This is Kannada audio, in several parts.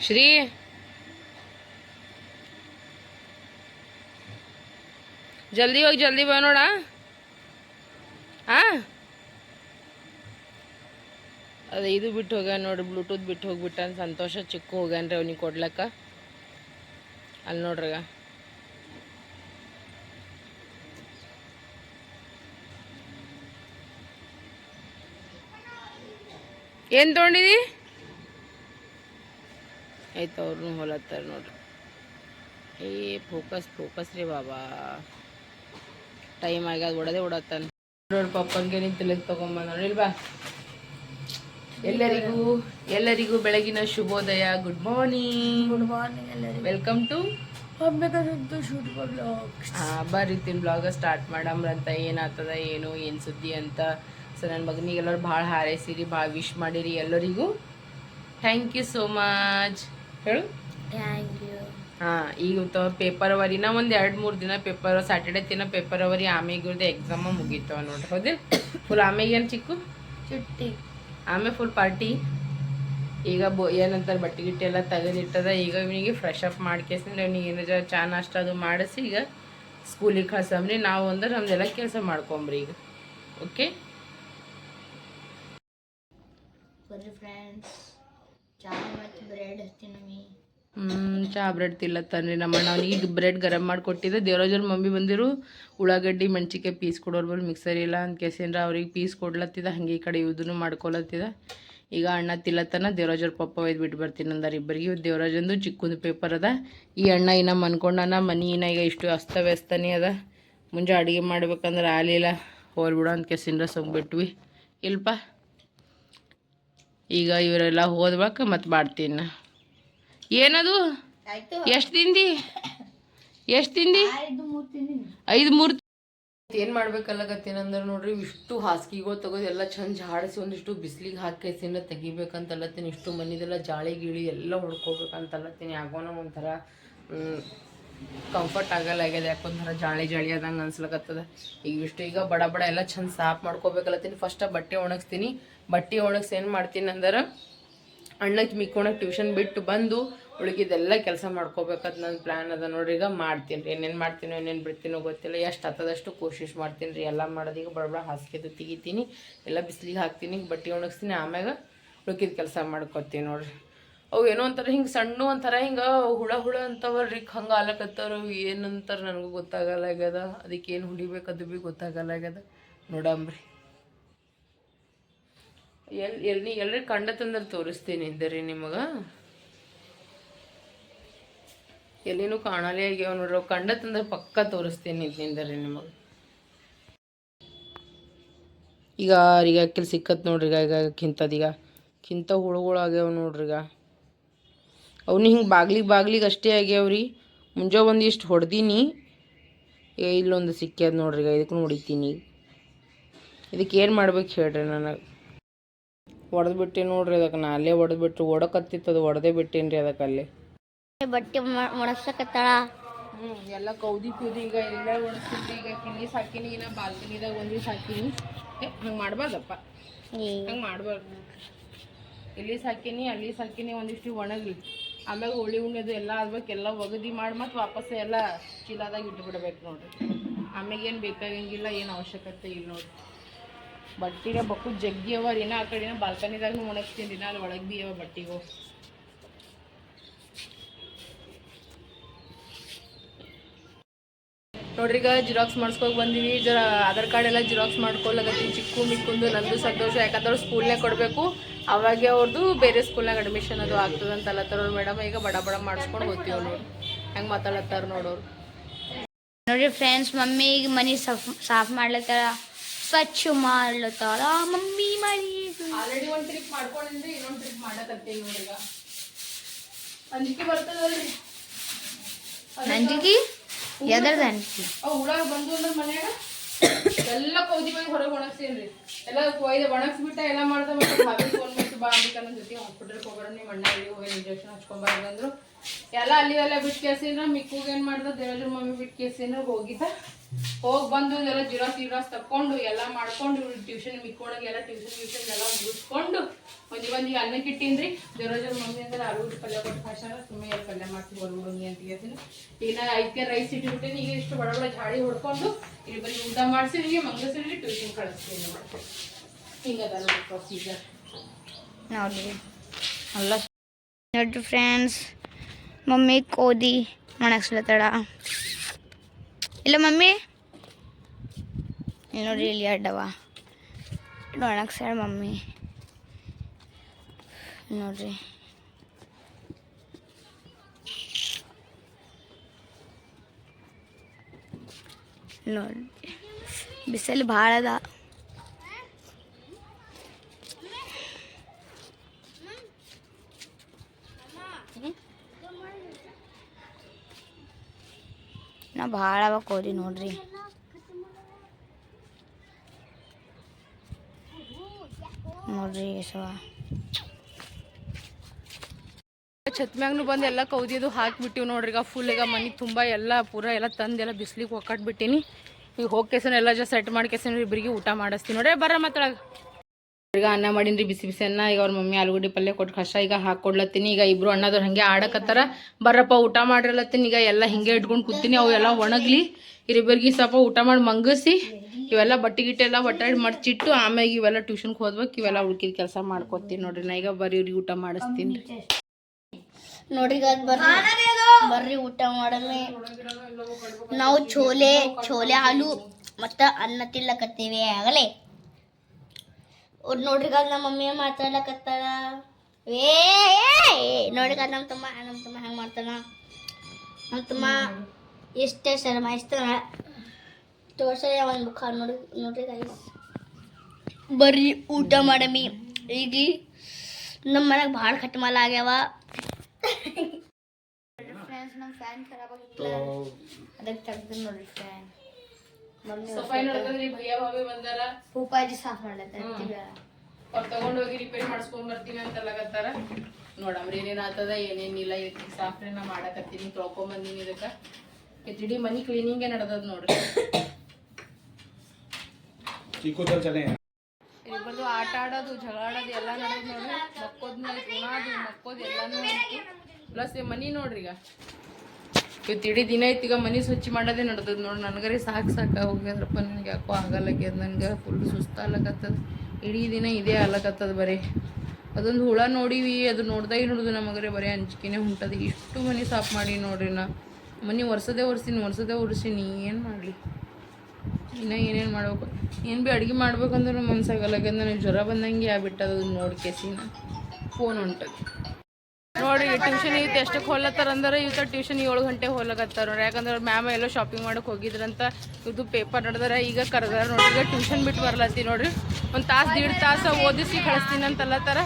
ಶ್ರೀ ಜಲ್ದಿ ಹೋಗಿ, ಜಲ್ದಿ ಬಾ ನೋಡ. ಆ? ಅದೇ ಇದು ಬಿಟ್ಟು ಹೋಗ್ಯಾನ ನೋಡಿ ಬ್ಲೂಟೂತ್ ಬಿಟ್ಟು ಹೋಗ್ಬಿಟ್ಟಾನ ಸಂತೋಷ, ಚಿಕ್ಕ ಹೋಗ್ಯಾನ್ರಿ ಅವ್ನಿಗೆ ಕೊಡ್ಲಕ್ಕ. ಅಲ್ಲಿ ನೋಡ್ರಗ ಏನು ತೊಗೊಂಡಿದಿ? ಆಯ್ತು ಅವ್ರನ್ನೂ ಹೊಲತ್ತಾರ ನೋಡ್ರಿ. ಏ ಫೋಕಸ್ ಫೋಕಸ್ ರೀ ಬಾಬಾ. ಟೈಮ್ ಆಗ್ಯಾದ ಒಡದೆ ಓಡತ್ತಾನ. ನೋಡ್ರಿ ಪಪ್ಪಂಗೆ ನಿಂತಲ್ಲಿ ತಗೊಂಬಂದ ನೋಡಿ ಬಾ ಎಲ್ಲರಿಗೂ ಎಲ್ಲರಿಗೂ ಬೆಳಗಿನ ಶುಭೋದಯ. ಗುಡ್ ಮಾರ್ನಿಂಗ್ ಗುಡ್ ಮಾರ್ನಿಂಗ್ ಎಲ್ಲರಿಗೂ. ವೆಲ್ಕಮ್ ಟು ಶೂಟ್ ಬ್ಲಾಗ್ ಬರೀತಿನ ಬ್ಲಾಗ ಸ್ಟಾರ್ಟ್ ಮಾಡಮ್ರಂತ ಏನಾಗ್ತದ ಏನು ಏನು ಸುದ್ದಿ ಅಂತ. ಸೊ ನನ್ನ ಮಗನಿಗೆ ಎಲ್ಲರೂ ಭಾಳ ಹಾರೈಸಿರಿ ಭಾಳ ವಿಶ್ ಮಾಡಿರಿ ಎಲ್ಲರಿಗೂ. ಥ್ಯಾಂಕ್ ಯು ಸೋ ಮಚ್ ಹೇಳು. ಹಾಂ ಈಗ ಪೇಪರ್ ಅವರಿನ ಒಂದು ಎರಡು ಮೂರು ದಿನ ಪೇಪರ್ ಸ್ಯಾಟರ್ಡೆ ದಿನ ಪೇಪರ್ ಅವರಿ ಆಮೇಲೆ ಎಕ್ಸಾಮ್ ಎಕ್ಸಾಮ ಮುಗೀತಾವ ನೋಡ್ರಿ. ಹೌದೇ? ಫುಲ್ ಆಮೇಲೆ ಏನು ಚಿಕ್ಕು? ಚುಟ್ಟಿ. ಆಮೇಲೆ ಫುಲ್ ಪಾರ್ಟಿ ಈಗ ಬೊ ಏನಂತಾರೆ ಬಟ್ಟೆ ಗಿಟ್ಟೆ ಎಲ್ಲ ತೆಗೆದಿಟ್ಟದ. ಈಗ ಇವನಿಗೆ ಫ್ರೆಶ್ ಅಪ್ ಮಾಡ್ಕೇಸಿಂದ್ರೆ ಇವನಿಗೆ ಏನಾರ ಚಾ ನಾಷ್ಟ ಅದು ಮಾಡಿಸಿ ಈಗ ಸ್ಕೂಲಿಗೆ ಕಳ್ಸಮ್ರಿ ನಾವು ಅಂದ್ರೆ ನಮ್ದೆಲ್ಲ ಕೆಲಸ ಮಾಡ್ಕೊಂಬ್ರಿ ಈಗ. ಓಕೆ ಫ್ರೆಂಡ್ಸ್ ಹ್ಮ್, ಚಾ, ಬ್ರೆಡ್ ತಿನ್ಲತ್ತನ್ರಿ ನಮ್ಮ ಅಣ್ಣ ಅವ್ನಿಗೆ ಈಗ ಬ್ರೆಡ್ ಗರಂ ಮಾಡಿಕೊಟ್ಟಿದ್ದೆ ದೇವರಾಜರ ಮಮ್ಮಿ ಬಂದಿರು. ಉಳ್ಳಾಗಡ್ಡಿ ಮೆಣಸಿಕಾಯಿ ಪೀಸ್ ಕೊಡೋರು ಬಲ್ ಮಿಕ್ಸರ್ ಇಲ್ಲ. ಅಂತ ಕೇಸೇನ್ರ ಅವ್ರಿಗೆ ಪೀಸ್ ಕೊಡ್ಲತ್ತಿದ. ಹಂಗೆ ಈ ಕಡೆ ಇದನ್ನು ಮಾಡ್ಕೊಳತ್ತಿದ ಈಗ ಅಣ್ಣ ತಿಲ್ಲತ್ತನ ದೇವರಾಜರ ಪಪ್ಪ ಒಯ್ದು ಬಿಟ್ಟು ಬರ್ತೀನಿ ಅಂದಾರೆ ಇಬ್ಬರಿಗೆ. ದೇವರಾಜಂದು ಚಿಕ್ಕೊಂದು ಪೇಪರ್ ಅದ. ಈ ಅಣ್ಣ ಇನ್ನ ಮನ್ಕೊಂಡನ. ಮನಿ ಇನ್ನ ಈಗ ಇಷ್ಟು ಅಸ್ತವ್ಯಸ್ತನೇ ಅದ. ಮುಂಜೆ ಅಡುಗೆ ಮಾಡ್ಬೇಕಂದ್ರೆ ಆಲಿಲ್ಲ ಹೋಲ್ಬಿಡು ಅಂತ ಕೇಸಿಂದ್ರ ಸೊಂಗ್ಬಿಟ್ವಿ ಇಲ್ಪ? ಈಗ ಇವರೆಲ್ಲ ಹೋದ್ಬೇಕು ಮತ್ತೆ ಮಾಡ್ತೀನಿ ಏನದು? ಎಷ್ಟು ತಿಂದಿ? ಎಷ್ಟು ತಿಂದಿ? ಐದು ಮೂರು ಏನ್ ಐದು ಮೂರು ಏನು ಮಾಡ್ಬೇಕಲ್ಲಕತ್ತೇನಂದ್ರೆ ನೋಡ್ರಿ ಇಷ್ಟು ಹಾಸಿಗೆಗಳು ತೆಗೆದು ಎಲ್ಲ ಚಂದ ಜಾಡಿಸಿ ಒಂದಿಷ್ಟು ಬಿಸಿಲಿಗೆ ಹಾಕಿಸಿನ ತೆಗಿಬೇಕಂತಲ್ಲತ್ತೀನಿ ಇಷ್ಟು ಮನಿದೆಲ್ಲ ಜಾಳಿ ಗೀಳಿ ಎಲ್ಲ ಹೊಡ್ಕೋಬೇಕಂತಲ್ಲತ್ತೀನಿ ಯಾಕೋನ ಒಂಥರ ಕಂಫರ್ಟ್ ಆಗಲ್ಲ ಆಗ್ಯದ ಯಾಕೊಂಥರ ಜಾಳಿ ಜಾಳಿ ಆದಂಗೆ ಅನ್ಸ್ಲಕತ್ತದ. ಈಗ ಇಷ್ಟು ಈಗ ಬಡ ಬಡ ಎಲ್ಲ ಚಂದ ಸಾಫ್ ಮಾಡ್ಕೋಬೇಕಲ್ಲತ್ತೀನಿ. ಫಸ್ಟ್ ಬಟ್ಟೆ ಒಣಗಿಸ್ತೀನಿ. ಬಟ್ಟೆ ಒಣಗಿಸಿ ಏನು ಮಾಡ್ತೀನಿ ಅಂದ್ರೆ ಅಣ್ಣಕ್ಕೆ ಮಿಕ್ಕೊಣಕ್ಕೆ ಟ್ಯೂಷನ್ ಬಿಟ್ಟು ಬಂದು ಉಳಿಗಿದೆಲ್ಲ ಕೆಲಸ ಮಾಡ್ಕೋಬೇಕಂತ ನನ್ನ ಪ್ಲ್ಯಾನ್ ಅದ ನೋಡ್ರಿ. ಈಗ ಮಾಡ್ತೀನಿ ರೀ ಏನೇನು ಮಾಡ್ತೀನೋ, ಏನೇನು ಬಿಡ್ತೀನೋ ಗೊತ್ತಿಲ್ಲ. ಎಷ್ಟು ಹತ್ತದಷ್ಟು ಕೋಶಿಶ್ ಮಾಡ್ತೀನಿ ರೀ ಎಲ್ಲ ಈಗ ಬಡಬಡ ಹಾಸಿಗೆದು ತೆಗಿತೀನಿ. ಎಲ್ಲ ಬಿಸಿಲಿಗೆ ಹಾಕ್ತೀನಿ. ಬಟ್ಟೆ ಒಣಗಿಸ್ತೀನಿ. ಆಮ್ಯಾಗ ಉಳ್ಕಿದ ಕೆಲಸ ಮಾಡ್ಕೊತೀನಿ ನೋಡ್ರಿ. ಅವು ಏನೋ ಒಂಥರ ಹಿಂಗೆ ಸಣ್ಣ ಒಂಥರ ಹಿಂಗೆ ಹುಳ ಹುಳ ಅಂತವಲ್ರಿ ಹಂಗೆ ಆಲಕತ್ತವ್ರು ಏನಂತಾರೆ ನನಗೂ ಗೊತ್ತಾಗಲ್ಲ ಆಗ್ಯದ. ಅದಕ್ಕೆ ಏನು ಹುಡಿಬೇಕು ಅದು ಭೀ ಗೊತ್ತಾಗಲ್ಲ ಆಗ್ಯದ. ನೋಡಂಬ್ರಿ. ಎಲ್ಲಿ ಎಲ್ಲಿ ಎಲ್ರಿ ಕಂಡ ತಂದ್ರೆ ತೋರಿಸ್ತೀನಿ ಇದ್ದರಿ ನಿಮಗೆ. ಎಲ್ಲಿನೂ ಕಾಣಲೆ ಆಗ್ಯಾವ ನೋಡ್ರಿ ಕಂಡ ತಂದ್ರೆ ಪಕ್ಕ ತೋರಿಸ್ತೀನಿ ನಿಂದರಿ ನಿಮಗೆ. ಈಗ ಈಗ ಅಕ್ಕಿಲ್ ಸಿಕ್ಕತ್ ನೋಡ್ರಿ ಈಗ ಈಗ ಕಿಂತದೀಗ ಕಿಂತ ಹುಳುಗಳು ಆಗ್ಯಾವ ನೋಡ್ರಿ ಈಗ ಅವನು ಹಿಂಗೆ ಬಾಗ್ಲಿಗೆ ಬಾಗ್ಲಿಗೆ ಅಷ್ಟೇ ಆಗ್ಯಾವ್ರಿ. ಮುಂಜಾ ಒಂದಿಷ್ಟು ಹೊಡೆದೀನಿ. ಇಲ್ಲೊಂದು ಸಿಕ್ಕ್ಯದ ನೋಡ್ರಿ ಈಗ ಇದಕ್ಕೂ ಹೊಡಿತೀನಿ. ಇದಕ್ಕೆ ಏನು ಮಾಡ್ಬೇಕು ಹೇಳ್ರಿ ನನಗೆ. ಹೊಡೆದ್ಬಿಟ್ಟೆ ನೋಡ್ರಿ ಅದಕ್ಕೆ ನಾ ಅಲ್ಲೇ ಒಡೆದು ಬಿಟ್ಟು ಒಡಕತ್ತಿತ್ತು ಅದು ಹೊಡೆದೇ ಬಿಟ್ಟೇನಿ ರೀ ಅದಕ್ಕೆ ಅಲ್ಲೇ. ಬಟ್ಟೆ ಒಣಗ್ಸಕತ್ತಾಳ? ಹ್ಞೂ ಎಲ್ಲ ಕೌದಿ ಕೂದಿ ಈಗ ಎಲ್ಲ ಒಣಸ್ತಿದ್ದೆ ಈಗ ಕಿನ್ನಿಸ್ ಹಾಕಿನಿ ಇನ್ನ ಬಾಲ್ಕನಿದಾಗ ಒಂದಿವ್ಸ ಹಾಕಿನಿ ಹಂಗೆ ಮಾಡಬಾರ್ದಪ್ಪ. ಹಂಗೆ ಮಾಡಬಾರ್ದು. ಎಲ್ಲಿ ಸಾಕಿನಿ ಅಲ್ಲಿ ಸಾಕಿನಿ ಒಂದಿಷ್ಟು ಒಣಗ್ಲಿ. ಆಮ್ಯಾಗ ಹುಳಿ ಉಣ್ಣದು ಎಲ್ಲ ಆದ್ಬೇಕು ಎಲ್ಲ ಒಗದಿ ಮಾಡಿ ಮತ್ತೆ ವಾಪಸ್ ಎಲ್ಲ ಚೀಲದಾಗ ಇಟ್ಬಿಡ್ಬೇಕು ನೋಡ್ರಿ. ಆಮ್ಯಾಗ ಏನು ಬೇಕಾಗಂಗಿಲ್ಲ, ಏನು ಅವಶ್ಯಕತೆ ಇಲ್ಲ ನೋಡ್ರಿ. ಬಟ್ಟಿಗೆ ಬಕ್ಕು ಜಗ್ಗಿ ಅವ ರೀ ಆ ಕಡೆ ಬಾಲ್ಕನಿದಾಗ ಒಣಗ್ತೀನಿ ದಿನ ಅಲ್ಲಿ ಒಳಗೆ ಬಿ ಅವ ಬಟ್ಟಿಗೂ. ನೋಡ್ರಿ ಈಗ ಜಿರಾಕ್ಸ್ ಮಾಡಿಸ್ಕೊಂಡು ಬಂದೀವಿ, ಜರ ಆಧಾರ್ ಕಾರ್ಡ್ ಎಲ್ಲ ಜಿರಾಕ್ಸ್ ಮಾಡ್ಕೊಳ್ಳಗತ್ತೀನಿ ಚಿಕ್ಕು ಮಿಕ್ಕುಂದು ನಂದು ಸಂತೋಷ, ಯಾಕಂದ್ರೆ ಸ್ಕೂಲ್ನೇ ಕೊಡಬೇಕು. ಅವಾಗ ಅವ್ರದ್ದು ಬೇರೆ ಸ್ಕೂಲ್ನಾಗ ಅಡ್ಮಿಷನ್ ಅದು ಆಗ್ತದೆ ಅಂತ ಅಲ್ಲತ್ತಾರ ಮೇಡಮ್ ಈಗ ಬಡ ಬಡ ಮಾಡಿಸ್ಕೊಂಡು ಹೋಗ್ತೀವಿ ನೋಡಿ. ಹೆಂಗೆ ಮಾತಾಡತ್ತಾರ ನೋಡೋರು ನೋಡ್ರಿ ಫ್ರೆಂಡ್ಸ್ ಮಮ್ಮಿ ಈಗ ಮನೆ ಸಾಫ್ ಸಾಫ್ ಮಾಡ್ಲತ್ತಾರ ಸ್ವಚ್ಛ ಮಾಡ್ಲತ್ತಾರ ಮಮ್ಮಿ ಮಾಡಿ ಆಲ್ರೆಡಿ ಒಂದು ಟ್ರಿಪ್ ಮಾಡ್ಕೊಂಡಿದ್ರೆ ಇನ್ನೊಂದು ಟ್ರಿಪ್ ಮಾಡಕತ್ತೀನಿ ನೋಡಿ ಈಗ. ಅಂಜಿಕೆ ಬರ್ತದಲ್ರಿ. ಅಂಜಿಕೆ ಎದರ್ದ ಅಂಜಿಕೆ ಅವು ಹುಳ ಬಂದು ಅಂದ್ರೆ ಮನ್ಯಾಗ? ಎಲ್ಲ ಕೌದಿ ಬೈ ಹೊರಗೆ ಒಣಗ್ಸೀನ್ರಿ. ಎಲ್ಲ ಕೊಯ್ದು ಒಣಗಿಸ್ಬಿಟ್ಟ ಎಲ್ಲ ಮಾಡ್ದ ಮತ್ತೆ ಮಾಡಿ ಬಾ ನನ್ನ ಜೊತೆ ಹಾಸ್ಪಿಟಲ್ಗೆ ಹೋಗೋಣ ನಿಮ್ಮ ಅಣ್ಣ ಹೋಗಿ ಇಂಜೆಕ್ಷನ್ ಹಚ್ಕೊಂಬಾರ್ದಂದ್ರು ಎಲ್ಲ ಅಲ್ಲಿ ಎಲ್ಲ ಬಿಟ್ಟು ಕೇಸಿನ ಮಿಕ್ಕೂಗ ಏನು ಮಾಡ್ದ? ದೇವಜ್ರ ಮಮ್ಮಿ ಬಿಟ್ಟು ಕೇಸಿನ ಹೋಗಿದ್ದ. ಹೋಗಿ ಬಂದು ಎಲ್ಲ ಜಿರಾಸ್ ಗಿರಾಸ್ ತಕೊಂಡು ಎಲ್ಲ ಮಾಡ್ಕೊಂಡು ಟ್ಯೂಷನ್ ಮಿಕ್ಕೊಳಗೆ ಎಲ್ಲ ಟ್ಯೂಷನ್ ಟ್ಯೂಷನ್ ಎಲ್ಲ ಮುಗಿಸ್ಕೊಂಡು ಬಂದು ನೀವು ಅನ್ನಕ್ಕೆ ಇಟ್ಟಿನ್ರಿ ಜರ ಜರ ಮಮ್ಮಿ ಅಂದ್ರೆ ಆಲೂಗಡ್ಡೆ ಪಲ್ಯ ಕೊಟ್ಟು ಭಾಷಣ ಸುಮ್ಮನೆ ಪಲ್ಯ ಮಾಡ್ತೀವಿ ಹೊರಗುಡಂಗಿ ಅಂತ ಹೇಳ್ತೀನಿ. ಈಗ ಐದಕ್ಕೆ ರೈಸ್ ಇಟ್ಟಿರ್ತೀನಿ ಈಗ ಇಷ್ಟು ಬಡ ಬಡ ಝಾಡಿ ಹೊಡ್ಕೊಂಡು ಇಲ್ಲಿ ಬರೀ ಊಟ ಮಾಡಿಸಿದ್ವಿ ಮಂಗಸರಿಗೆ ಟ್ಯೂಷನ್ ಕಳಿಸ್ತೀನಿ ಹಿಂಗದಲ್ಲ ನೋಡಿ ಪ್ರೊಸೀಜರ್ ನೋಡ್ರಿ ಅಲ್ಲ. ಫ್ರೆಂಡ್ಸ್ ಮಮ್ಮಿ ಕೋದಿ ಒಣಗಿಸ್ಲತ್ತಡ ಇಲ್ಲ ಮಮ್ಮಿ? ನೋಡ್ರಿ, ಇಲ್ಲಿ ಅಡ್ಡವ. ಇದು ಒಣಗ್ಸ್ಯಾಳ ಮಮ್ಮಿ. ನೋಡ್ರಿ. ನೋಡ್ರಿ. ಬಿಸಿಲು ಭಾಳ ಅದ. ಭಾಳ ಅವ ಕೋದಿ ನೋಡ್ರಿ. ನೋಡ್ರಿ ಎಸವ ಛತ್ ಮ್ಯಾಗ್ನು ಬಂದು ಎಲ್ಲ ಕೌದಿದು ಹಾಕ್ಬಿಟ್ಟಿವಿ ನೋಡ್ರಿ. ಈಗ ಫುಲ್ ಈಗ ಮನೆ ತುಂಬ ಎಲ್ಲ ಪೂರ ಎಲ್ಲ ತಂದು ಎಲ್ಲ ಬಿಸ್ಲಿಗೆ ಒಕ್ಕಟ್ಬಿಟ್ಟಿನಿ. ಈಗ ಹೋಗಿ ಕೆಸನ ಎಲ್ಲ ಜಸ್ಟ್ ಸೆಟ್ ಮಾಡಿ ಕೆಸನ ಇಬ್ಬರಿಗೆ ಊಟ ಮಾಡಿಸ್ತೀನಿ ನೋಡ್ರಿ. ಬರ್ರ ಮಾತಾಡ ಈಗ ಅನ್ನ ಮಾಡೀನಿ ಬಿಸಿ ಬಿಸಿ ಅನ್ನ. ಈಗ ಅವ್ರ ಮಮ್ಮಿ ಆಲೂಗಡ್ಡೆ ಪಲ್ಯ ಕೊಟ್ಟು ಕಷ್ಟ ಈಗ ಹಾಕೊಡ್ಲತ್ತೀನಿ. ಈಗ ಇಬ್ರು ಅಣ್ಣದವ್ರು ಹಂಗೆ ಆಡಕತ್ತಾರ. ಬರ್ರಪ್ಪ, ಊಟ ಮಾಡಿರ್ಲತ್ತೀನಿ. ಈಗ ಎಲ್ಲ ಹಿಂಗೆ ಇಟ್ಕೊಂಡು ಕೂತೀನಿ. ಅವು ಎಲ್ಲ ಒಣಗ್ಲಿ. ಇರಿಬ್ಬರಿಗೆ ಸ್ವಲ್ಪ ಊಟ ಮಾಡಿ ಮಂಗಸಿ. ಇವೆಲ್ಲ ಬಟ್ಟೆ ಗಿಟ್ಟೆ ಎಲ್ಲ ಒಟ್ಟಾಡಿ ಮಡ್ಚಿಟ್ಟು ಆಮ್ಯಾಗ ಇವೆಲ್ಲ ಟ್ಯೂಷನ್ಗೆ ಹೋದ್ಬೇಕು ಇವೆಲ್ಲ ಉಳ್ಕಿದ ಕೆಲಸ ಮಾಡ್ಕೊತೀನಿ ನೋಡ್ರಿ. ನಾ ಈಗ ಬರೀ ಇವ್ರಿಗೆ ಊಟ ಮಾಡಿಸ್ತೀನಿ. ನೋಡ್ರಿ ಬರ್ರಿ. ಬರ್ರಿ ಊಟ ಮಾಡಮ್ಮೆ ನಾವು ಚೋಲೆ ಚೋಲೆ ಹಾಲು ಮತ್ತು ಅನ್ನ ತಿನ್ಲಕತ್ತೀವಿ. ಆಗಲೇ? ಅವ್ರು ನೋಡ್ರಿ ಈಗ ನಮ್ಮ ಮಮ್ಮಿ ಮಾತಾಡ್ಲಕತ್ತಾಳ. ಏ ಏ, ನೋಡ್ರಿ ಈಗ ನಮ್ಮ ತಮ್ಮ ನಮ್ಮ ತಮ್ಮ ಹೆಂಗೆ ಮಾಡ್ತಾನ. ನಮ್ಮ ತಮ್ಮ ಎಷ್ಟೇ ಶರ್ಮ ಇಷ್ಟ ತೋರ್ಸಲ್ಲ ಒಂದು ಮುಖ ನೋಡಿ ನೋಡ್ರಿ guys. ಬರ್ರಿ ಊಟ ಮಾಡಮಿ. ಈಗ ನಮ್ಮ ಮನೆಗೆ ಭಾಳ ಕಟ್ಮಾಲ ಆಗ್ಯಾವ. ಫ್ರೆಂಡ್ಸ್ ನಮ್ಮ ಫ್ಯಾನ್ ಖರಾಬ್ ಆಗಿತ್ತು ಅದಕ್ಕೆ ತೆಗ್ದು ನೋಡ್ರಿ ಫ್ಯಾನ್ ಮಮ್ಮಿ ಸಫಾಯಿ ನಡ್ಕಂದ್ರಿ ಭಯ್ಯ ಭಾವಿ ಬಂದಾರ. ಪೂಪಾಜಿ ಸಾಫ್ ಮಾಡ್ಲತ್ತ ತಗೊಂಡ್ ಹೋಗಿ ರಿಪೇರಿ ಮಾಡಿಸ್ಕೊಂಡ್ ಬರ್ತೀನಿ ಅಂತ ಲಗತ್ತಾರ ನೋಡಮ್ರಿ ಏನೇನ್ ಆತದ ಏನೇನಿಲ್ಲ ಇದಕ್ಕೆ ಸಾಫ್ರೆ ನಾ ಮಾಡಕತ್ತೀನಿ ತೊಳ್ಕೊಂಡ್ ಬಂದೀನಿ ಇದಕ್ಕ. ಇಡೀ ಮನಿ ಕ್ಲೀನಿಂಗೇ ನಡೆದದ್ ನೋಡ್ರಿ. ಇಬ್ಬರದು ಆಟ ಆಡೋದು ಜಗಳಾಡೋದು ಎಲ್ಲ ನಡೆದ್ ನೋಡ್ರಿ. ಮಕ್ಕೋದ್ನ ಮಕ್ಕೋದ್ ಮಕ್ಕೋದು ಎಲ್ಲಾನು ಪ್ಲಸ್ ಮನಿ ನೋಡ್ರಿ ಈಗ ಇವತ್ತು ಇಡೀ ದಿನ ಇತ್ತೀಗ ಮನೆ ಸ್ವಚ್ಛ ಮಾಡೋದೇ ನಡ್ದದ ನೋಡಿ. ನನಗರೆ ಸಾಕು ಸಾಕು ಹೋಗ್ಯದ್ರಪ್ಪ ನನಗೆ ಯಾಕೋ ಆಗಲ್ಲಕ್ಕೆ ನನಗೆ ಫುಲ್ ಸುಸ್ತಾಗ್ಲಕತ್ತದ ಇಡೀ ದಿನ ಇದೇ ಆಗ್ಲಕತ್ತದ ಬರೀ. ಅದೊಂದು ಹುಳ ನೋಡಿವಿ, ಅದು ನೋಡ್ದಾಗಿ ನೋಡುದು ನಮಗರೆ ಬರೀ ಹಂಚಿಕೆನೇ ಹೊಂಟದ ಇಷ್ಟು ಮನೆ ಸಾಫ್ ಮಾಡಿ ನೋಡ್ರಿ ನಾ. ಮನೆ ಒರ್ಸದೆ ಒರೆಸಿನಿ ಒರ್ಸದೆ ಒರೆಸಿನಿ, ಏನು ಮಾಡಲಿ? ಇನ್ನ ಏನೇನು ಮಾಡಬೇಕು? ಏನು ಭೀ ಅಡುಗೆ ಮಾಡ್ಬೇಕಂದ್ರೆ ಮನ್ಸಾಗಲ್ಲ ನನಗೆ ಜ್ವರ ಬಂದಂಗೆ ಆಗ್ಬಿಟ್ಟದ ಬಿಟ್ಟದ ನೋಡಿ ಕೇಸಿನ ಫೋನ್ ಹೊಂಟದ ನೋಡಿ ಟ್ಯೂಷನ್ ಇವತ್ತು ಎಷ್ಟಕ್ಕೆ ಹೋಲತ್ತಾರ ಅಂದ್ರೆ ಇವತ್ತು ಟ್ಯೂಷನ್ ಏಳು ಗಂಟೆ ಹೋಲಕತ್ತಾರ ಯಾಕಂದ್ರೆ ಮ್ಯಾಮ್ ಎಲ್ಲೋ ಶಾಪಿಂಗ್ ಮಾಡಕ್ಕೆ ಹೋಗಿದ್ರಂತ ಇದು ಪೇಪರ್ ನಡೆದಾರ, ಈಗ ಕರೆದಾರ ನೋಡ್ರಿ. ಈಗ ಟ್ಯೂಷನ್ ಬಿಟ್ಟು ಬರ್ಲತ್ತಿ ನೋಡ್ರಿ. ಒಂದು ತಾಸು, ದೀಡ್ ತಾಸು ಓದಿಸಿ ಕಳಿಸ್ತೀನಿ ಅಂತ ಅಲ್ಲತ್ತಾರ.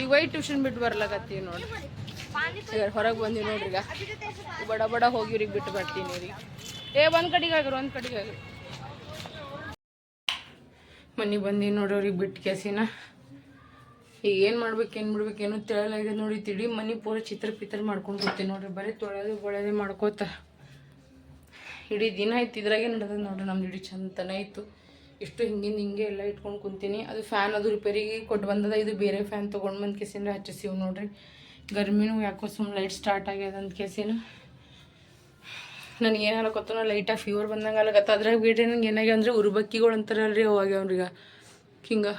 ಈಗ ಒಯ್ ಟ್ಯೂಷನ್ ಬಿಟ್ಟು ಬರ್ಲಕತ್ತೀವಿ ನೋಡಿ ಈಗ ಹೊರಗೆ ಬಂದೀವಿ ನೋಡ್ರಿ ಈಗ. ಬಡ ಬಡ ಹೋಗಿ ಇವ್ರಿಗೆ ಬಿಟ್ಟು ಬರ್ತೀನಿ ರೀ ಏ, ಒಂದು ಕಡೆಗೆ ಆಗ್ರಿ, ಒಂದು ಕಡೆಗೆ ಆಗ್ರಿ. ಮನೆಗೆ ನೋಡ್ರಿ ಅವ್ರಿಗೆ ಬಿಟ್ಟು ಕೆಸಿನ. ಈಗ ಏನು ಮಾಡ್ಬೇಕು, ಏನು ಬಿಡ್ಬೇಕು ಏನೂ ತಿಳಿಯಲಾಗಿದೆ ನೋಡಿ ತಿಳಿ ಮನೆ ಪೂರ ಚಿತ್ರ ಪಿತ್ರ ಮಾಡ್ಕೊಂಡು ಬರ್ತೀನಿ ನೋಡ್ರಿ. ಬರೀ ತೊಳೆದು ಬಳೆದು ಮಾಡ್ಕೋತ. ಇಡೀ ದಿನ ಆಯ್ತು, ಇದ್ರಾಗೆ ನಡೆದ ನೋಡ್ರಿ ನಮ್ದು ಇಡೀ ಚಂದನ ಇತ್ತು ಇಷ್ಟು ಹಿಂಗಿಂದ ಹಿಂಗೆ ಎಲ್ಲ ಇಟ್ಕೊಂಡು ಕುಂತೀನಿ. ಅದು ಫ್ಯಾನ್ ಅದು ರಿಪೇರಿಗೆ ಕೊಟ್ಟು ಬಂದದ. ಇದು ಬೇರೆ ಫ್ಯಾನ್ ತೊಗೊಂಡು ಬಂದು ಕೇಸಿನ ಹಚ್ಚಿಸಿವ್ ನೋಡ್ರಿ. ಗರ್ಮಿನೂ ಯಾಕೋ ಸುಮ್ಮನೆ ಲೈಟ್ ಸ್ಟಾರ್ಟ್ ಆಗ್ಯದ ಅಂತ ಕೆಸಿನ ಏನಾರ ಏನು ಲೈಟ್ ಲೈಟಾಗಿ ಫೀವರ್ ಬಂದಂಗೆ ಅಲ್ಲಕತ್ತ ಅದ್ರಾಗ ಬಿಡ್ರಿ ನಂಗೆ ಏನಾಗ್ಯ ಅಂದ್ರೆ ಉರುಬಕ್ಕಿಗಳು ಅಂತಾರಲ್ರಿ ಅವಾಗ್ಯಾವ್ರೀಗ ಹಿಂಗೆ.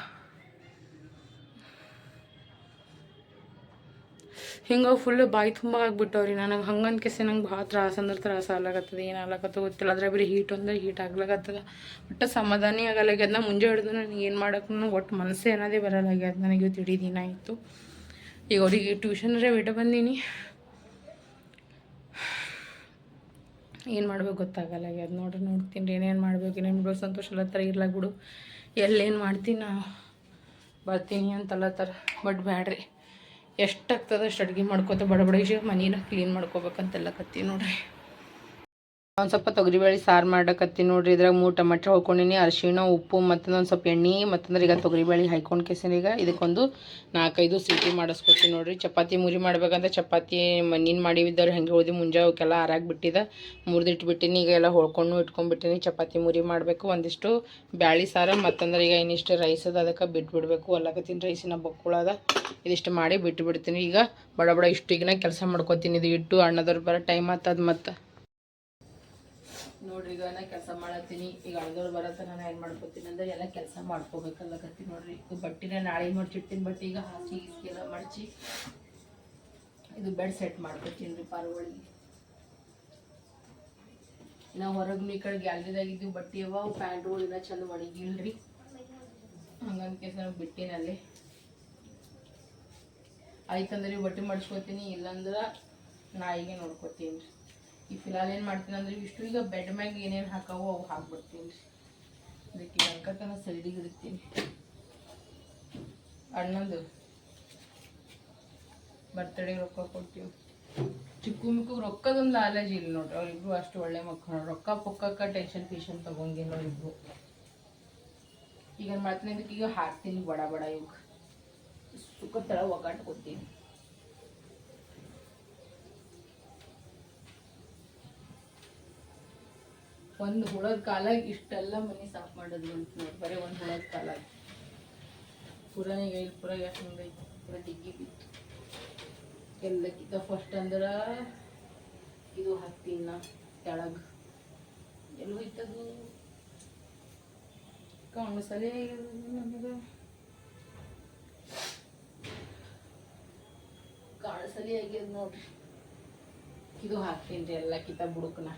ಹಿಂಗೆ ಫುಲ್ ಬಾಯಿ ತುಂಬ ಆಗ್ಬಿಟ್ಟವ್ರಿ. ನನಗೆ ಹಂಗಂತ ಕೆಸಿ ನಂಗೆ ಭಾಳ ತ್ರಾಸ ಅಂದ್ರೆ ತ್ರಾಸ ಆಗ್ಲಾಕತ್ತದ, ಏನು ಗೊತ್ತಿಲ್ಲ. ಅದ್ರ ಬರೀ ಹೀಟ್ ಅಂದ್ರೆ ಹೀಟ್ ಆಗ್ಲಾಕತ್ತದ. ಒಟ್ಟು ಸಮಾಧಾನ ಆಗಲಾಗ್ಯದ ನಾ ಮುಂಜೆ ಹಿಡಿದು ನನಗೆ ಏನು ಮಾಡೋಕ್ಕೂ ಒಟ್ಟು ಮನಸ್ಸೆ ಅನ್ನೋದೇ ಬರಲಾಗ್ಯದ ನನಗೆ ಇವತ್ತು ಇಡೀ ದಿನ ಆಯಿತು. ಈಗ ಅವ್ರಿಗೆ ಟ್ಯೂಷನ್ರೇ ಬಿಟ್ಟು ಬಂದೀನಿ. ಏನು ಮಾಡ್ಬೇಕು ಗೊತ್ತಾಗಲ್ಲ. ನೋಡ್ರಿ, ನೋಡ್ತೀನಿ ರೀ. ಏನೇನು ಮಾಡ್ಬೇಕು, ಏನೇನು ಬಿಡೋ. ಸಂತೋಷ ಅಲ್ಲತ್ತಾರ ಇರ್ಲಾಗ ಬಿಡು. ಎಲ್ಲೇನು ಮಾಡ್ತೀನಿ ನಾ ಬರ್ತೀನಿ ಅಂತಲ್ಲತ್ತಾರ ಬಟ್ ಬ್ಯಾಡ್ರಿ. ಎಷ್ಟಾಗ್ತದೆ ಅಷ್ಟು ಅಡುಗೆ ಮಾಡ್ಕೋತ ಬಡ ಬಡ ಮನೇನ ಕ್ಲೀನ್ ಮಾಡ್ಕೋಬೇಕಂತೆಲ್ಲ ಕತ್ತಿ ನೋಡ್ರಿ. ಒಂದು ಸ್ವಲ್ಪ ತೊಗರಿಬೇಳೆ ಸಾರು ಮಾಡಕತ್ತೀನಿ ನೋಡ್ರಿ. ಇದ್ರಾಗ ಮೂರು ಟೊಮೆಟೊ ಹೊಳ್ಕೊಂಡಿನಿ, ಅರಿಶಿಣ, ಉಪ್ಪು, ಮತ್ತೊಂದು ಒಂದು ಸ್ವಲ್ಪ ಎಣ್ಣೆ, ಮತ್ತಂದ್ರೆ ಈಗ ತೊಗರಿಬೇಳೆ ಹಾಯ್ಕೊಂಡು ಈಗ. ಇದಕ್ಕೊಂದು ನಾಲ್ಕೈದು ಸೀಟಿ ಮಾಡಿಸ್ಕೊತೀನಿ ನೋಡ್ರಿ. ಚಪಾತಿ ಮುರಿ ಮಾಡ್ಬೇಕಂದ್ರೆ ಚಪಾತಿ ಮಣ್ಣಿನ ಮಾಡಿದ್ದವ್ರು ಹೆಂಗೆ ಹೋದಿ ಮುಂಜಾ ಅವಕ್ಕೆಲ್ಲ ಆರಾಗಿ ಬಿಟ್ಟಿದೆ. ಮುರಿದಿಟ್ಬಿಟ್ಟಿನಿ, ಈಗ ಎಲ್ಲ ಹೊಳ್ಕೊಂಡು ಇಟ್ಕೊಂಡ್ಬಿಟ್ಟಿನಿ. ಚಪಾತಿ ಮುರಿ ಮಾಡಬೇಕು. ಒಂದಿಷ್ಟು ಬ್ಯಾಳಿ ಸಾರು, ಮತ್ತಂದ್ರೆ ಈಗ ಇನ್ನಿಷ್ಟು ರೈಸ್ ಅದ, ಅದಕ್ಕೆ ಬಿಟ್ಬಿಡ್ಬೇಕು. ಅಲ್ಲಕತ್ತಿನ ರೈಸಿನ ಬಕ್ಕುಳದ ಇದಿಷ್ಟು ಮಾಡಿ ಬಿಟ್ಟು ಬಿಡ್ತೀನಿ ಈಗ. ಬಡ ಬಡ ಇಷ್ಟು ಈಗಿನ ಕೆಲಸ ಮಾಡ್ಕೊತೀನಿ. ಇದು ಇಟ್ಟು ಅಣ್ಣದವ್ರು ಬರೋ ಟೈಮ್ ಆತದ ಮತ್ತು ನೋಡ್ರಿ, ಈಗ ನಾ ಕೆಲಸ ಮಾಡತ್ತೀನಿ. ಈಗ ಅಳ್ದವ್ರು ಬರತ್ತ, ನಾನು ಏನು ಮಾಡ್ಕೊತೀನಿ ಅಂದ್ರೆ ಎಲ್ಲ ಕೆಲಸ ಮಾಡ್ಕೋಬೇಕಲ್ಲಕತ್ತೀನಿ ನೋಡ್ರಿ. ಇದು ಬಟ್ಟಿನ ನಾಳೆ ಮಡ್ಚಿಟ್ಟಿನ ಬಟ್ಟೆ ಈಗ ಹಾಕಿ ಎಲ್ಲ ಮಡ್ಚಿ ಇದು ಬೆಡ್ ಸೆಟ್ ಮಾಡ್ಕೋತೀನಿ ರೀ ಪಾರ್ವಳಿಗೆ ನಾವು ಹೊರಗೆ ಈ ಕಡೆ ಗ್ಯಾಲ್ರಿದಾಗಿದ್ದು ಬಟ್ಟೆ ಅವ ಪ್ಯಾಂಟ್ಗಳು ಇನ್ನ ಚಂದ ಒಣಗಿಲ್ರಿ. ಹಂಗಂತ ಕೇಸ ನಾವು ಬಿಟ್ಟಿನಲ್ಲಿ. ಆಯ್ತಂದ್ರೆ ಬಟ್ಟೆ ಮಡ್ಸ್ಕೊತೀನಿ, ಇಲ್ಲಾಂದ್ರೆ ನಾಯಿಗೆ ನೋಡ್ಕೊತೀನಿ ರೀ. ಈ ಫಿಲಾಲ್ ಏನು ಮಾಡ್ತೀನಿ ಅಂದ್ರೆ ಇಷ್ಟು ಈಗ ಬೆಡ್ ಮ್ಯಾಗ ಏನೇನು ಹಾಕಾವೋ ಅವು ಹಾಕ್ಬಿಡ್ತೀನಿ ಅದಕ್ಕೆ ಅಂಕತನ ಸೈಡಿಗೆ ಇಡ್ತೀನಿ. ಅಣ್ಣಂದು ಬರ್ತಡೆಗೆ ರೊಕ್ಕ ಕೊಡ್ತೀವಿ. ಚಿಕ್ಕು ಮಿಕ್ಕು ರೊಕ್ಕದೊಂದು ಲಾಲೇಜ್ ಇಲ್ಲ ನೋಡ್ರಿ, ಅವ್ರಿಬ್ರು ಅಷ್ಟು ಒಳ್ಳೆ ಮಕ್ಕಳು ರೊಕ್ಕ ಪೊಕ್ಕಕ್ಕ ಟೆನ್ಷನ್ ಫೀಷನ್ ತಗೊಂಗಿಲ್ಲ ಅವ್ರಿಬ್ರು ಈಗ ಮಾಡ್ತೀನಿ ಅದಕ್ಕೆ ಈಗ ಹಾಕ್ತೀನಿ, ಬಡ ಬಡ ಇವಾಗ ಸುಕ್ಕ ತಳ ಒಗ್ಗಾಟ್ಕೊತೀನಿ ಒಂದು ಹುಳದ ಕಾಲ ಇಷ್ಟೆಲ್ಲ ಮನೆ ಸಾಫ್ ಮಾಡೋದು ಅಂತ ನೋಡಿ, ಬರೀ ಒಂದು ಹುಳದ ಕಾಲ ಪುರಾನಿಗೆ ಪುರ ಎಷ್ಟು ಮುಂದೈತಿ ಪುರ ಡಿಗ್ಗಿ ಬಿತ್ತು. ಎಲ್ಲಕ್ಕಿಂತ ಫಸ್ಟ್ ಅಂದ್ರೆ ಇದು ಹಾಕ್ತೀನಿ ನಾ ಕೆಳಗ. ಎಲ್ಲಿ ಹೋಯ್ತದು ಕಾಣಿಸಲೇ ನಮಗೆ. ಕಾಣಿಸಲೇ ಆಗ್ಯದ ನೋಡ್ರಿ. ಇದು ಹಾಕ್ತೀನಿ ರೀ ಎಲ್ಲಕ್ಕಿಂತ ಬುಡುಕ್ನ.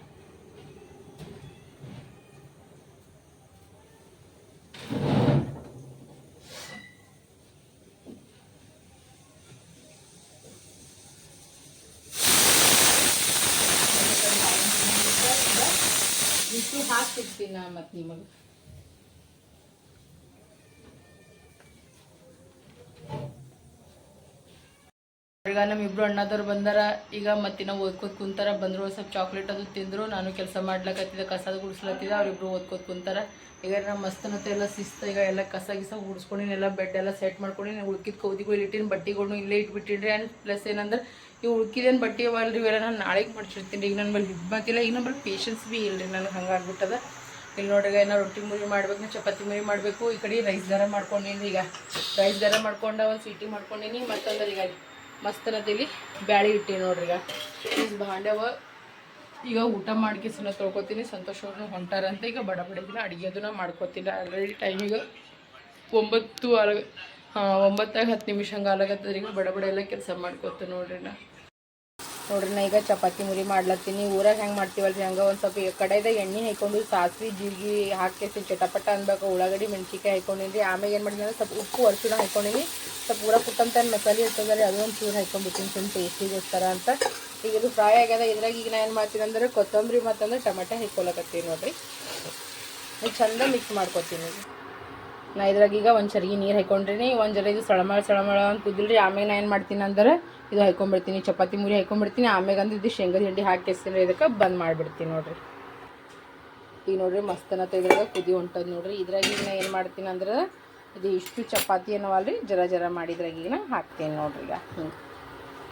ಇಷ್ಟು ಹಾಕ್ತಿರ್ತೀನಿ ನಾ ಮತ್ತು ನಿಮಗೆ. ಈಗ ನಮ್ಮ ಇಬ್ರು ಅಣ್ಣದವ್ರು ಬಂದಾರ, ಈಗ ಮತ್ತಿನ ಓದ್ಕೋತ ಕುಂತಾರ. ಬಂದ್ರು ಸ್ವಲ್ಪ ಚಾಕ್ಲೇಟ್ ಅದು ತಿಂದ್ರು, ನಾನು ಕೆಲಸ ಮಾಡ್ಲಕತ್ತಿದ್ದೆ, ಕಸದ ಗುಡಿಸ್ಲತ್ತಿದ್ದೆ, ಅವ್ರಿಬ್ರು ಓದ್ಕೋತ ಕುಂತಾರ. ಈಗ ನಮ್ಮ ಮಸ್ತನತೆ ಎಲ್ಲ ಶಿಸ್ತು, ಈಗ ಎಲ್ಲ ಕಸ ಗಿಸ ಗುಡಿಸ್ಕೊಂಡಿನ ಎಲ್ಲ ಬೆಡ್ ಎಲ್ಲ ಸೆಟ್ ಮಾಡ್ಕೊಂಡಿನಿ ಉಳ್ಕಿದ ಕೌದಿಗಳು ಇಟ್ಟಿನಿ ಬಟ್ಟೆಗಳ್ನು ಇಲ್ಲೇ ಇಟ್ಬಿಟ್ಟಿನ್ರಿ. ಆ್ಯಂಡ್ ಪ್ಲಸ್ ಏನಂದ್ರೆ ಇವು ಉಳ್ಕಿದೇನು ಬಟ್ಟೆ ಅವಲ್ರಿ ಇವೆಲ್ಲ ನಾನು ನಾಳೆಗೆ ಮಾಡ್ಸಿರ್ತೀನಿ. ಈಗ ನನ್ನ ಬಳಿ ಹಿಮ್ಮತ್ತಿಲ್ಲ ಈಗ ನನ್ನ ಬಳಿ ಪೇಷನ್ಸ್ ಭೀ ಇಲ್ಲರಿ ನನಗೆ ಹಂಗಾಗ್ಬಿಟ್ಟದ ಇಲ್ಲಿ ನೋಡ್ರಿ ಏನೋ ರೊಟ್ಟಿ ಮುರಿ ಮಾಡ್ಬೇಕು ಚಪಾತಿ ಮುರಿ ಮಾಡಬೇಕು. ಈ ಕಡೆ ರೈಸ್ ದಾರ ಮಾಡ್ಕೊಂಡೀನಿ ಈಗ. ರೈಸ್ ದಾರ ಮಾಡ್ಕೊಂಡ ಒಂದು ಸೀಟಿ ಮಾಡ್ಕೊಂಡೇನಿ ಮತ್ತೊಂದ್ರೆ ಈಗ ಮಸ್ತನದಲ್ಲಿ ಬ್ಯಾಳಿ ಇಟ್ಟಿ ನೋಡ್ರಿ ಈಗ. ಈ ಭಾಂಡವ ಈಗ ಊಟ ಮಾಡ್ಕೆ ಸುಮ್ಮನೆ ತೊಳ್ಕೊತೀನಿ, ಸಂತೋಷ ಅವ್ರನ್ನ ಹೊಂಟಾರಂತ. ಈಗ ಬಡ ಬಡ ದಿನ ಅಡುಗೆ ಅದನ್ನ ಮಾಡ್ಕೊತಿಲ್ಲ ಆಲ್ರೆಡಿ ಟೈಮಿಗೆ ಒಂಬತ್ತು ಅಲ ಒಂಬತ್ತಾಗ ಹತ್ತು ನಿಮಿಷ ಹಂಗೆ ಆಲಾಗತ್ತದ ಈಗ ಬಡ ಬಡ ಎಲ್ಲ ಕೆಲಸ ಮಾಡ್ಕೊತ ನೋಡ್ರಿ ನಾ. ನೋಡ್ರಿ, ನಾ ಈಗ ಚಪಾತಿ ಮುರಿ ಮಾಡ್ಲತ್ತೀನಿ. ಊರಾಗ ಹೆಂಗೆ ಮಾಡ್ತೀವಲ್ರಿ? ಹಂಗೆ ಒಂದು ಸ್ವಲ್ಪ ಕಡೆದಾಗ ಎಣ್ಣೆ ಹಾಕೊಂಡು ಸಾಸಿವೆ, ಜೀರಿಗೆ ಹಾಕಿ ಚಟಪಟ ಅನ್ಬೇಕು. ಉಳ್ಳಾಗಡ್ಡಿ, ಮೆಣಸಿನ್ಕಾಯಿ ಹಾಕೊಂಡಿನಿ ಆಮೇಲೆ ಏನು ಮಾಡಿದ್ರೆ ಸ್ವಲ್ಪ ಉಪ್ಪು ಅರಿಶಿಣ ಹಾಕೊಂಡಿನಿ ಸ್ವಲ್ಪ ಊರ ಕುಟ್ಟಂತ ಮಸಾಲೆ ಇರ್ತದೆ ರೀ, ಅದೊಂದು ಚೂರು ಹಾಕೊಂಡ್ಬಿಟ್ಟಿನಿ ಸುಮ್ಮನೆ ಟೇಸ್ಟಿಗೋಸ್ಕರ ಅಂತ. ಈಗ ಇದು ಫ್ರೈ ಆಗ್ಯದ. ಇದ್ರಾಗ ಈಗ ನಾ ಏನು ಮಾಡ್ತೀನಿ ಅಂದ್ರೆ ಕೊತ್ತಂಬರಿ ಮತ್ತಂದ್ರೆ ಟೊಮೆಟೊ ಹಾಕೊಳಕತ್ತೀನಿ ನೋಡ್ರಿ. ಚಂದ ಮಿಕ್ಸ್ ಮಾಡ್ಕೊತೀನಿ. ನಾ ಇದ್ರಾಗ ಈಗ ಒಂದು ಚರಿಗೆ ನೀರು ಹಾಕೊಂಡ್ರಿ ಒಂದು ಜರ ಇದು ಸಳಮಳ ಸಳಮಳ ಅಂತ ಕುದಿಲ್ರಿ ಆಮೇಲೆ ನಾ ಏನು ಮಾಡ್ತೀನಿ ಅಂದ್ರೆ ಇದು ಹಾಕೊಂಡ್ಬಿಡ್ತೀನಿ ಚಪಾತಿ ಮುರಿ ಹಾಕೊಂಡ್ಬಿಡ್ತೀನಿ ಆಮೇಲೆ ಅಂದ್ರೆ ಇದು ಶೇಂಗದ ಹಿಂಡಿ ಹಾಕಿ ಎಸ್ತೀನಿ ಇದಕ್ಕೆ ಬಂದ್ ಮಾಡಿಬಿಡ್ತೀನಿ ನೋಡ್ರಿ. ಈಗ ನೋಡ್ರಿ ಮಸ್ತನ ಇದ್ರಾಗ ಕುದಿ ಹೊಂಟದ ನೋಡ್ರಿ. ಇದ್ರಾಗ ಈಗ ನಾ ಏನು ಮಾಡ್ತೀನಿ ಅಂದ್ರೆ ಇದು ಇಷ್ಟು ಚಪಾತಿ ಏನವಲ್ರಿ, ಜರ ಜರ ಮಾಡಿದ್ರಾಗ ಈಗ ನಾ ಹಾಕ್ತೀನಿ ನೋಡ್ರಿ ಈಗ. ಹಿಂಗೆ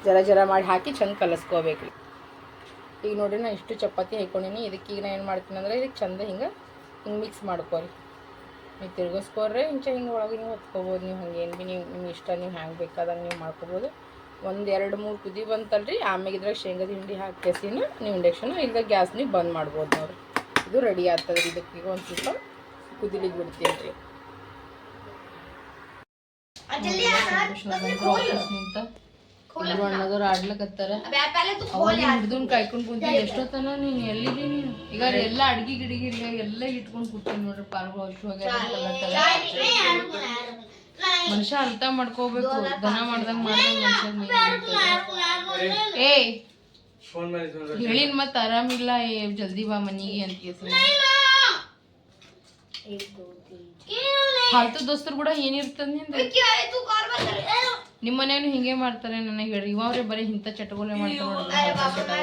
ಜರ ಜರ ಮಾಡಿ ಹಾಕಿ ಚಂದ ಕಲಸ್ಕೋಬೇಕು ಈಗ ನೋಡ್ರಿ ನಾ ಇಷ್ಟು ಚಪಾತಿ ಹಾಕೊಂಡಿನಿ ಇದಕ್ಕೆ ಈಗ ನಾ ಏನು ಮಾಡ್ತೀನಿ ಅಂದ್ರೆ ಇದಕ್ಕೆ ಚಂದ ಹಿಂಗೆ ಹಿಂಗೆ ಮಿಕ್ಸ್ ಮಾಡ್ಕೊರಿ. ನೀವು ತಿರ್ಗಿಸ್ಕೊಡ್ರೆ ಇಂಚ ಹಿಂಗೆ ಒಳಗೆ ನೀವು ಹೊತ್ಕೋಬೋದು. ನೀವು ಹಂಗೇನು ಭೀ ನೀವು ನಿಮ್ಮ ಇಷ್ಟ ನೀವು ಹ್ಯಾಂಗೆ ಬೇಕಾದಂಗೆ ನೀವು ಮಾಡ್ಕೋಬೋದು. ಒಂದು ಎರಡು ಮೂರು ಕುದಿ ಬಂತಲ್ರಿ ಆಮ್ಯಾಗ ಇದ್ರಾಗ ಶೇಂಗದ ಹಿಂಡಿ ಹಾಕಿ ಕೆಸಿನ ನೀವು ಇಂಡಕ್ಷನ್ ಇಲ್ಲ ಗ್ಯಾಸ್ ನೀವು ಬಂದ್ ಮಾಡ್ಬೋದು ನೋಡ್ರಿ. ಇದು ರೆಡಿ ಆಗ್ತದೆ ರೀ ಇದಕ್ಕೆ ಈಗ ಒಂದು ಸ್ವಲ್ಪ ಕುದಿಲಿಗೆ ಬಿಡ್ತೀನಿ ರೀ ನಿಂತ? ಇಬ್ರು ಅಣ್ಣದವ್ರು ಆಡ್ಲಕತ್ತಾರ ಅವಾಗ ಹಿಡ್ದನ್ ಕಾಯ್ಕೊಂಡ್ ಕುಂತೀನಿ ಎಷ್ಟೊತ್ತನ ನೀನ್ ಎಲ್ಲಿದಿ ನೀನು? ಈಗ ಎಲ್ಲ ಅಡ್ಗಿ ಗಿಡಿಗಿ ಇಲ್ಲ ಎಲ್ಲ ಇಟ್ಕೊಂಡ್ ಕೂತೀನಿ ನೋಡ್ರಿ ಪಾರ್ಗಳು ಅಷ್ಟು ಮನುಷ್ಯ ಅರ್ಥ ಮಾಡ್ಕೋಬೇಕು ದನ ಮಾಡ್ದಂಗ್ ಮಾಡ್ದಂಗ್ ಮನುಷ್ಯ ಏ ಫೋನ್ ಮೇಲೆ ಹೇಳಿನ್ ಮತ್ ಆರಾಮಿಲ್ಲ ಏ ಜಲ್ದಿ ಬಾ ಮನಿಗೆ ಅಂತ ಕೇಳ್ಸಿ ಫಾಲ್ತು ದೋಸ್ತರು ಕೂಡ ಏನಿರ್ತದ ನಿಂದ? ನಿಮ್ಮ ಮನೆಯೂ ಹಿಂಗೆ ಮಾಡ್ತಾರೆ ನನಗೆ ಹೇಳಿ ಇವಾಗ್ರೆ ಬರೀ ಇಂಥ ಚಟಗಳೇ ಮಾಡ್ತಾರೆ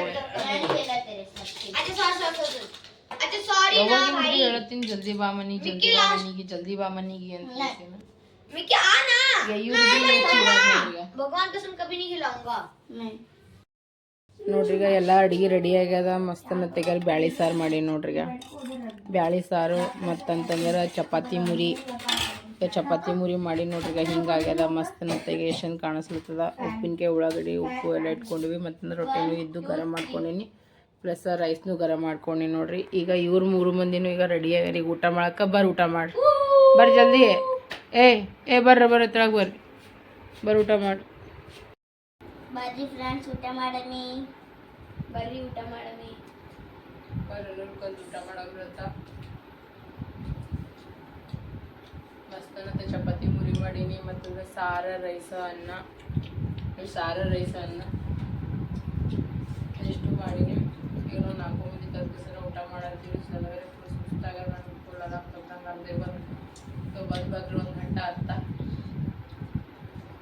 ಹೇಳತ್ತೀನಿ ಜಲ್ದಿ ಬಾ ಮನಿ ಜಲ್ದಿ ಬಾ ಮನಿಗೆ ಜಲ್ದಿ ಬಾ ಮನಿಗೆ ಅಂತ ನೋಡ್ರಿಗ ಎಲ್ಲ ಅಡಿಗೆ ರೆಡಿ ಆಗ್ಯದ ಮಸ್ತ್ ಮತ್ತೆ ಬ್ಯಾಳಿ ಸಾರು ಮಾಡಿ ನೋಡ್ರಿಗ ಬ್ಯಾಳಿ ಸಾರು ಮತ್ತಂತಂದ್ರೆ ಚಪಾತಿ ಮುರಿ. ಈಗ ಚಪಾತಿ ಮುರಿ ಮಾಡಿ ನೋಡ್ರಿ ಈಗ ಹಿಂಗಾಗ್ಯದ ಮಸ್ತ್ ನತ್ತೆಗೆ ಎಷ್ಟು ಕಾಣಿಸ್ಲತ್ತದ. ಉಪ್ಪಿನಕಾಯಿ ಉಳ್ಳಾಗಡ್ಡಿ ಉಪ್ಪು ಎಲ್ಲ ಇಟ್ಕೊಂಡಿವಿ ಮತ್ತಂದ್ರೆ ರೊಟ್ಟಿನೂ ಇದ್ದು ಗರಂ ಮಾಡ್ಕೊಂಡಿನಿ. ಪ್ಲಸ್ ರೈಸ್ನು ಗರಂ ಮಾಡ್ಕೊಂಡೀನಿ ನೋಡ್ರಿ. ಈಗ ಇವ್ರ ಮೂರು ಮಂದಿನೂ ಈಗ ರೆಡಿ ಆಗ್ಯಾರ. ಈಗ ಊಟ ಮಾಡಕ್ಕೆ ಬರ್ರಿ ಊಟ ಮಾಡಿ. ಬರ್ರಿ ಜಲ್ದಿ. ಏ ಏ ಬರ್ರಿ ಬರ್ರಿ ಹತ್ರಾಗ ಬರ್ರಿ. ಬರ್ರಿ ಊಟ ಮಾಡಿ. ಬರ್ರಿ ಫ್ರೆಂಡ್ಸ್ ಊಟ ಮಾಡಮಿ. ಬರ್ರಿ ಊಟ ಮಾಡಮಿ. ಎಲ್ಲರೂ ಕಲ್ತು ಊಟ ಮಾಡೋಗ್ರಂತ ಮಸ್ತನಂತ ಚಪಾತಿ, ಮುರಿ ಮಾಡೀನಿ ಮತ್ತು ಸಾರ, ರೈಸ, ಅನ್ನ. ಸಾರ, ರೈಸ, ಅನ್ನ. ಇಷ್ಟು ಮಾಡೀನಿ. ಈಗ ನಾವು ನಾಲ್ಕು ಮಂದಿ ಕಲ್ಪಿಸಿರ ಊಟ ಮಾಡತ್ತೀವಿ. ಸಲವರೆ ಫುಲ್ ಸುಸ್ತಾಗ ನಾನು ಫುಲ್ ಅದಾಗ್ತಂಗೆ ಅರ್ಧೆ ಬಂದು. ಬಂದು ಬಂದ್ರೆ ಒಂದು ಗಂಟೆ ಅರ್ಥ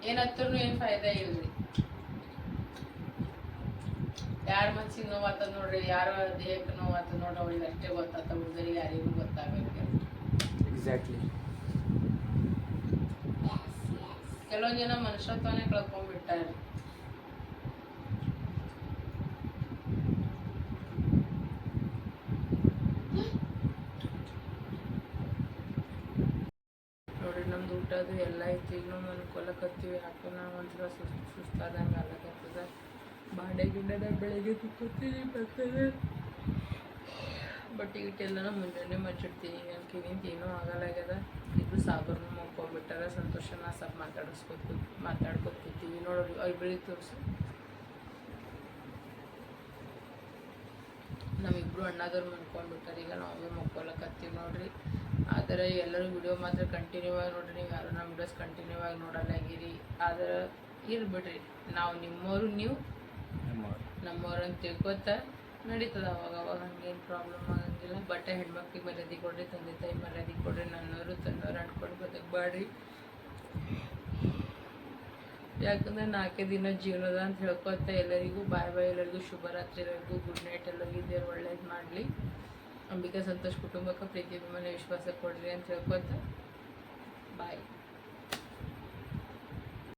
ಏನು ಹತ್ತರೂ ಏನು ಫಾಯ್ದೆ ಇಲ್ರಿ. ಯಾರ ಮನ್ಸಿಗೆ ನೋವು ನೋಡ್ರಿ, ಯಾರ ದೇಹಕ್ಕೆ ನೋವು ಆತದ ನೋಡ್ರಿ ಅವ್ರಿಗೆ ಅಷ್ಟೇ ಗೊತ್ತಾತ ಉಳಿದರಿಗೆ ಯಾರಿಗೂ ಗೊತ್ತಾಗಬೇಕು. ಎಕ್ಸಾಕ್ಟ್ಲಿ ಕೆಲವೊಂದು ಜನ ಮನುಷ್ಯತ್ವನೇ ಕಳ್ಕೊಂಡ್ಬಿಟ್ಟಾರೆ. ನೋಡ್ರಿ, ನಮ್ದು ಊಟದು ಎಲ್ಲ ಐತಿ ಈಗ ನಾವು ಕೊಲಕತ್ತೀವಿ ಯಾಕೆ ನಾವು ಒಂಥರ ಸುಸ್ತು ಸುಸ್ತಾದಂಗೆ ಆಗಕತ್ತದ ಬಾಡೆ ಗಿಡದ ಬೆಳಗ್ಗೆ ತುಕ್ಕೋತೀವಿ ಬರ್ತದೆ. ಬಟ್ ಈಗೆಲ್ಲ ಮುಂಜಾನೆ ಮಚ್ಚಿಡ್ತೀನಿ ಅನ್ಕಿನಿಂತ ಏನೂ ಆಗಲ್ಲಾಗ್ಯದ ಇದು ಸಾಬರ್ನು ಸಂತೋಷ ನಾ ಸ್ವಲ್ಪ ಮಾತಾಡಿಸ್ಕೊತ ಮಾತಾಡ್ಕೊತ ಕೂತೀವಿ ನೋಡೋದು ಅವ್ರು ಬೆಳಿಗ್ಗೆ ತೋರಿಸು. ನಮ್ಮಿಬ್ರು ಅಣ್ಣದವ್ರು ಮನ್ಕೊಂಡ್ಬಿಟ್ಟಾರೆ ಈಗ ನಾವೇ ಮಕ್ಕೊಳಕತ್ತೀವಿ ನೋಡ್ರಿ. ಆದರೆ ಎಲ್ಲರೂ ವಿಡಿಯೋ ಮಾತ್ರ ಕಂಟಿನ್ಯೂ ಆಗಿ ನೋಡ್ರಿ. ನೀವು ಯಾರು ನಮ್ಮ ವಿಡಿಯೋಸ್ ಕಂಟಿನ್ಯೂ ಆಗಿ ನೋಡಲ್ಲಾಗಿರಿ ಆದ್ರೆ ಇರ್ಬಿಡ್ರಿ. ನಾವು ನಿಮ್ಮವರು ನೀವು ನಮ್ಮವ್ರು ಅಂತ ತಿಳ್ಕೊತ ನಡೀತದ ಅವಾಗ ಅವಾಗ ಹಂಗೇನು ಪ್ರಾಬ್ಲಮ್ ಆಗಂಗಿಲ್ಲ. ಬಟ್ಟೆ ಹೆಣ್ಮಕ್ಳಿಗೆ ಮರ್ಯಾದೆ ಕೊಡ್ರಿ, ತಂದೆ ತಾಯಿ ಮರ್ಯಾದೆ ಕೊಡ್ರಿ ನನ್ನವರು ತನ್ನವ್ರು ಅಂದ್ಕೊಂಡು ಬದುಕಬೇಡ್ರಿ. ಯಾಕಂದ್ರೆ ನಾಲ್ಕೇ ದಿನ ಜೀವನದ ಅಂತ ಹೇಳ್ಕೊತ ಎಲ್ಲರಿಗೂ, ಬಾಯ್ ಬಾಯ್ ಎಲ್ಲರಿಗೂ ಶುಭರಾತ್ರಿ, ಎಲ್ಲರಿಗೂ ಗುಡ್ ನೈಟ್ ಎಲ್ಲರಿಗೂ ದೇವ್ರು ಒಳ್ಳೇದು ಮಾಡಲಿ. ಅಂಬಿಕಾ ಸಂತೋಷ್ ಕುಟುಂಬಕ್ಕೆ, ಪ್ರೀತಿ, ಅಭಿಮಾನ, ವಿಶ್ವಾಸ ಕೊಡ್ರಿ ಅಂತ ಹೇಳ್ಕೊತ